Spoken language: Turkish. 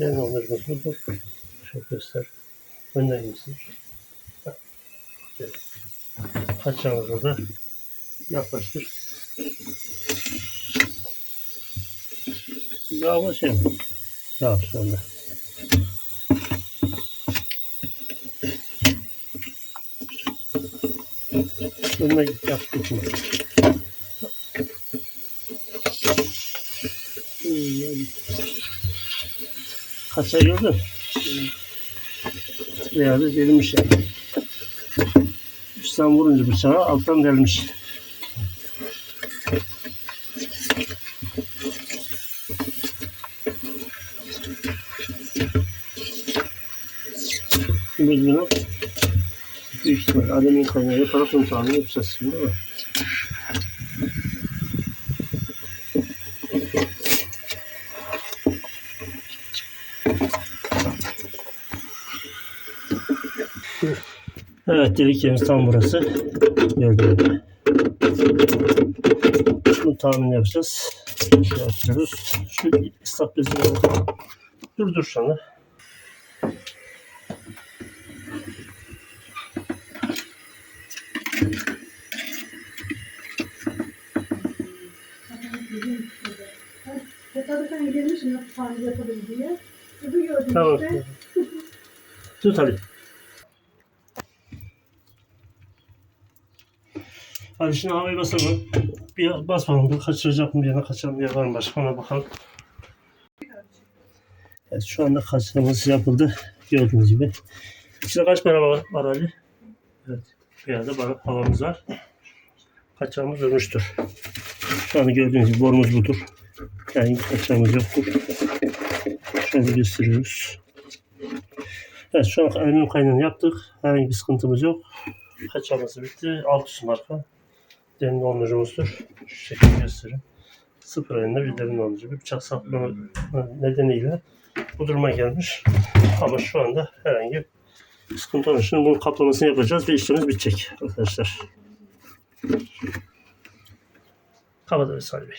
Derin dondurucumuz budur. Şöyle göster. Önden şöyle. Kaçacağımız burada. Yaklaştır. Yağ var şey şu anda. Önüne git yap tutma. Kaça gördün? Veya da delmiş yani. Üstten vurunca bıçağı alttan delmiş. Şimdi bunu büyük ihtimal alemin kaynağı yaparak onu tahmin yapacağız şimdi. Evet delik yerimiz tam burası. Gördüğünüz gibi. Bunu tahmin yapacağız. Şöyle açıyoruz. Şu ıslak bezini durdur sana. Tesadüfen gelmişim nasıl tahmin diye. Kızı gördüm Tamam. Tut hadi. Hadi şimdi havayı basalım. Bir bas bakalım. Bir kaçıracak mı diye kaçan bir yer var mı başka ona bakalım. Evet şu anda kaçırmamız yapıldı. Gördüğünüz gibi. İçinde kaç para var, var Ali? Evet. Bir yerde havamız var. Kaçağımız ölmüştür. Şu anda gördüğünüz gibi borumuz budur. Yani kaçağımız yoktur. Şöyle gösteriyoruz. Evet şu an alüminyum kaynağını yaptık. Herhangi bir sıkıntımız yok. Kaçağımız bitti. Alt üst marka. Derin dondurucumuzdur. Şu şekilde göstereyim. Sıfır ayında bir derin dondurucu. Bir bıçak saplama nedeniyle bu duruma gelmiş. Ama şu anda herhangi bir sıkıntı olmuyor. Şimdi bunun kaplamasını yapacağız ve işlemimiz bitecek arkadaşlar. Kapatalım Salih Bey.